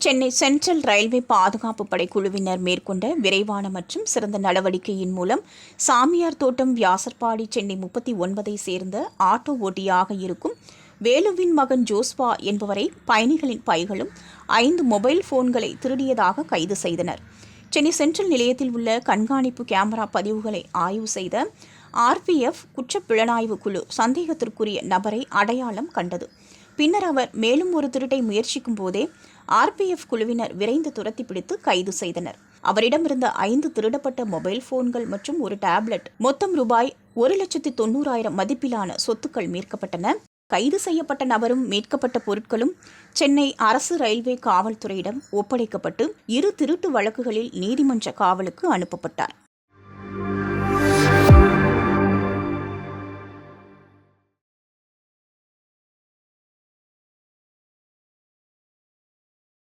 Chennai central railway பாதுகாப்பு படை குழுவினர் மேற்கொண்ட விரைவான மற்றும் சிறந்த நடவடிக்கையின் மூலம் சாமியார் தோட்டம் வியாசர்பாடி சென்னை முப்பத்தி ஒன்பதை சேர்ந்த ஆட்டோ ஓட்டியாக இருக்கும் வேலுவின் மகன் ஜோஸ்வா என்பவரை பயணிகளின் பைகளும் ஐந்து மொபைல் போன்களை திருடியதாக கைது செய்தனர். சென்னை சென்ட்ரல் நிலையத்தில் உள்ள கண்காணிப்பு கேமரா பதிவுகளை ஆய்வு செய்த ஆர்பிஎஃப் குற்றப்புலனாய்வு குழு சந்தேகத்திற்குரிய நபரை அடையாளம் கண்டது. பின்னர் அவர் மேலும் ஒரு திருட்டை முயற்சிக்கும் போதே ஆர்பிஎஃப் குழுவினர் விரைந்து துரத்தி பிடித்து கைது செய்தனர். அவரிடமிருந்த ஐந்து திருடப்பட்ட மொபைல் போன்கள் மற்றும் ஒரு டேப்லெட். மொத்தம் ரூபாய் ஒரு லட்சத்தி தொண்ணூறாயிரம் மதிப்பிலான சொத்துக்கள் மீட்கப்பட்டன. கைது செய்யப்பட்ட நபரும் மீட்கப்பட்ட பொருட்களும் சென்னை அரசு ரயில்வே காவல்துறையிடம் ஒப்படைக்கப்பட்டு இரு திருட்டு வழக்குகளில் நீதிமன்ற காவலுக்கு அனுப்பப்பட்டார்.